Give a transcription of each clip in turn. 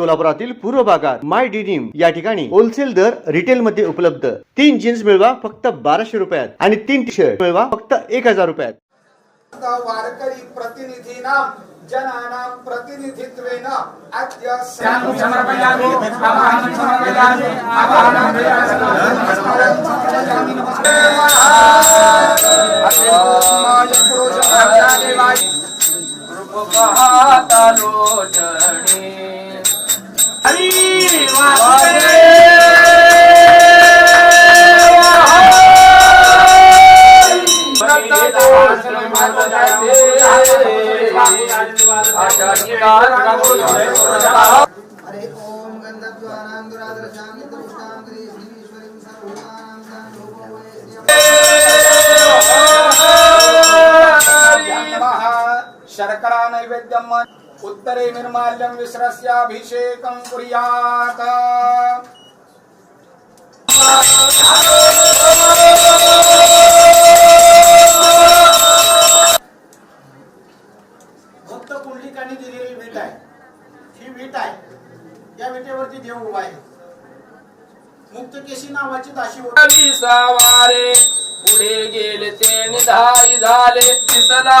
सोलापुरातील पूर्व भागात माय डिनिम या ठिकाणी होलसेल दर रिटेल मध्ये उपलब्ध तीन जीन्स मिळवा फक्त बाराशे रुपयात आणि तीन टी शर्ट मिळवा फक्त एक हजार रुपयात वारकरी प्रतिनिधीनां जनानां प्रतिनिधित्वेन अद्य समर्पयामि हरे ओम गन्धद्वारां दुरादर्शां नित्यपुष्टां श्रीश्वरीं सर्वभूतानां उत्तरे निर्माल्यं विश्रस्याभिषेकं कुर्यात्। भक्त पुंडलिकांनी दिलेली वीट आहे. ही वीट आहे. या विटेवरती देव उभा आहे. मुक्तकेशी नावाची दाशी होती सवारे पुढे गेले ते निधाई झाले दिसला.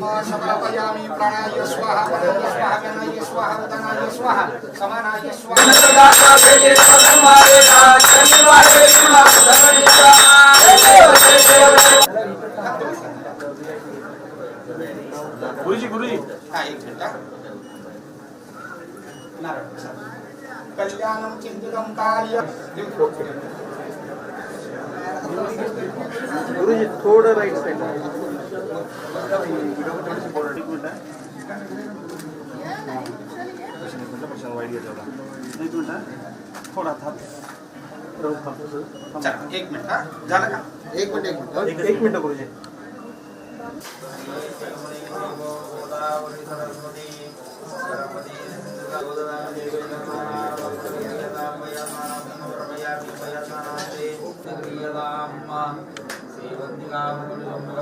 समर्पयामि प्राणाय स्वाहा वदनाय स्वाहा गणाय स्वाहा उदनाय स्वाहा। समानाय स्वाहा हा, एक मिनिट हा. कार्य। गुरुजी थोडं राईट साईड चला एक मिनिट हा झालं का एक मिनिट एक मिनिट एक मिनिट गुरुजी